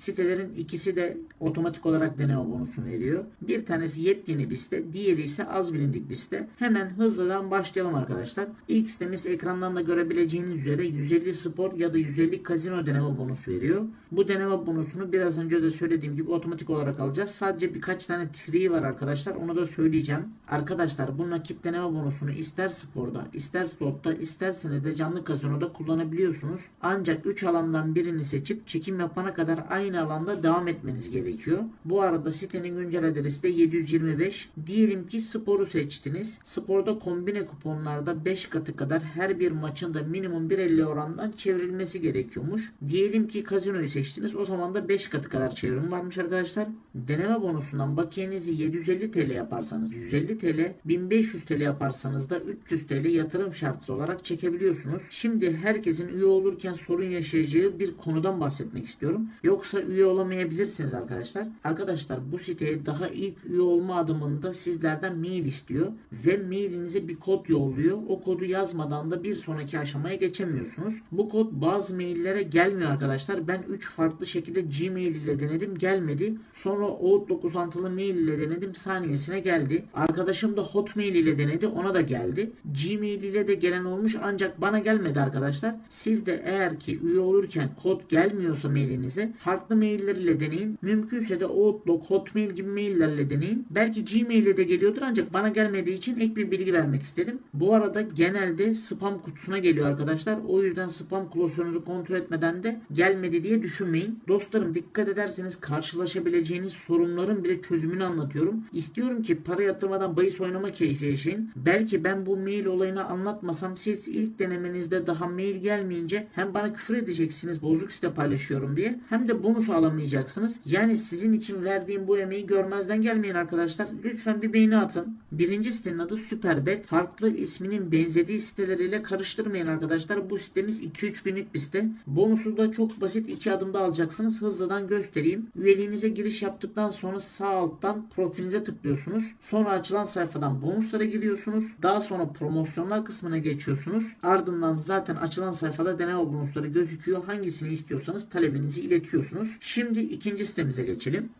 Sitelerin ikisi de otomatik olarak deneme bonusunu veriyor. Bir tanesi yepyeni bir site, diğeri ise az bilindik bir site. Hemen hızlıdan başlayalım arkadaşlar. İlk sitemiz ekrandan da görebileceğiniz üzere 150 spor ya da 150 kazino deneme bonusu veriyor. Bu deneme bonusunu biraz önce de söylediğim gibi otomatik olarak alacağız. Sadece birkaç tane tree var arkadaşlar. Onu da söyleyeceğim. Arkadaşlar bu nakit deneme bonusunu ister sporda, ister slotta, isterseniz de canlı kazinoda kullanabiliyorsunuz. Ancak 3 alandan birini seçip çekim yapana kadar aynı alanda devam etmeniz gerekiyor. Bu arada sitenin güncel adresi de 725. Diyelim ki sporu seçtiniz. Sporda kombine kuponlarda 5 katı kadar her bir maçın da minimum 1.50 orandan çevrilmesi gerekiyormuş. Diyelim ki kazinoyu seçtiniz. O zaman da 5 katı kadar çevrim varmış arkadaşlar. Deneme bonusundan bakiyenizi 750 TL yaparsanız 150 TL, 1500 TL yaparsanız da 300 TL yatırım şartı olarak çekebiliyorsunuz. Şimdi herkesin üye olurken sorun yaşayacağı bir konudan bahsetmek istiyorum. Yoksa üye olamayabilirsiniz arkadaşlar. Arkadaşlar bu siteye daha ilk üye olma adımında sizlerden mail istiyor ve mailinize bir kod yolluyor. O kodu yazmadan da bir sonraki aşamaya geçemiyorsunuz. Bu kod bazı maillere gelmiyor arkadaşlar. Ben 3 farklı şekilde Gmail ile denedim gelmedi. Sonra Outlook uzantılı mail ile denedim saniyesine geldi. Arkadaşım da Hotmail ile denedi ona da geldi. Gmail ile de gelen olmuş ancak bana gelmedi arkadaşlar. Siz de eğer ki üye olurken kod gelmiyorsa mailinize farklı mailler ile deneyin. Mümkünse de Outlook, Hotmail gibi maillerle deneyin. Belki Gmail ile de geliyordur ancak bana gelmediği için ek bir bilgi vermek istedim. Bu arada genelde spam kutusuna geliyor arkadaşlar. O yüzden spam klasörünüzü kontrol etmeden de gelmedi diye düşünmeyin. Dostlarım dikkat ederseniz karşılaşabileceğiniz sorunların bile çözümünü anlatıyorum. İstiyorum ki para yatırmadan bahis oynama keyfi yaşayın. Belki ben bu mail olayını anlatmasam siz ilk denemenizde daha mail gelmeyince hem bana küfür edeceksiniz bozuk site paylaşıyorum diye hem de bonus alamayacaksınız. Yani sizin için verdiğim bu emeği görmezden gelmeyin arkadaşlar. Lütfen bir beğeni atın. Birinci sitenin adı Superbet. Farklı isminin benzediği siteleriyle karıştırmayın arkadaşlar. Bu sitemiz 2-3 günlük bir site. Bonusu da çok basit iki adımda alacaksınız. Hızlıdan göstereyim. Üyeliğinize giriş yaptıktan sonra sağ alttan profilinize tıklıyorsunuz. Sonra açılan sayfadan bonuslara giriyorsunuz. Daha sonra promosyonlar kısmına geçiyorsunuz. Ardından zaten açılan sayfada deneme bonusları gözüküyor. Hangisini istiyorsanız talebinizi iletiyorsunuz. Şimdi ikinci sitemize geçelim.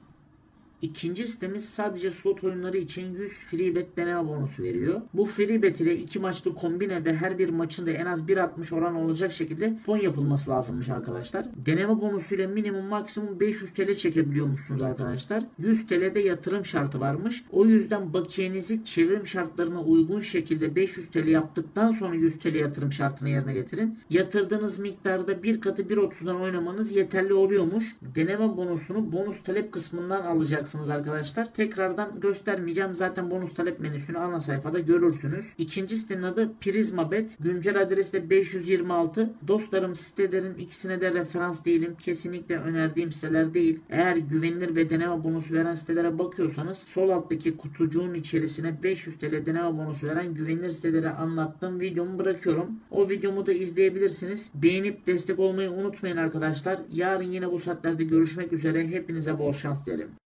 İkinci sitemiz sadece slot oyunları için 100 free bet deneme bonusu veriyor. Bu free bet ile iki maçlı kombinede her bir maçında en az 1.60 oran olacak şekilde fon yapılması lazımmış arkadaşlar. Deneme bonusuyla minimum maksimum 500 TL çekebiliyormuşsunuz arkadaşlar. 100 TL'de yatırım şartı varmış. O yüzden bakiyenizi çevrim şartlarına uygun şekilde 500 TL yaptıktan sonra 100 TL yatırım şartını yerine getirin. Yatırdığınız miktarda bir katı 1.30'dan oynamanız yeterli oluyormuş. Deneme bonusunu bonus talep kısmından alacaksınız arkadaşlar. Tekrardan göstermeyeceğim. Zaten bonus talep menüsünü ana sayfada görürsünüz. İkinci sitenin adı Prizmabet. Güncel adresi de 526. Dostlarım sitelerin ikisine de referans değilim. Kesinlikle önerdiğim siteler değil. Eğer güvenilir ve deneme bonusu veren sitelere bakıyorsanız sol alttaki kutucuğun içerisine 500 TL deneme bonusu veren güvenilir siteleri anlattığım videomu bırakıyorum. O videomu da izleyebilirsiniz. Beğenip destek olmayı unutmayın arkadaşlar. Yarın yine bu saatlerde görüşmek üzere. Hepinize bol şans dilerim.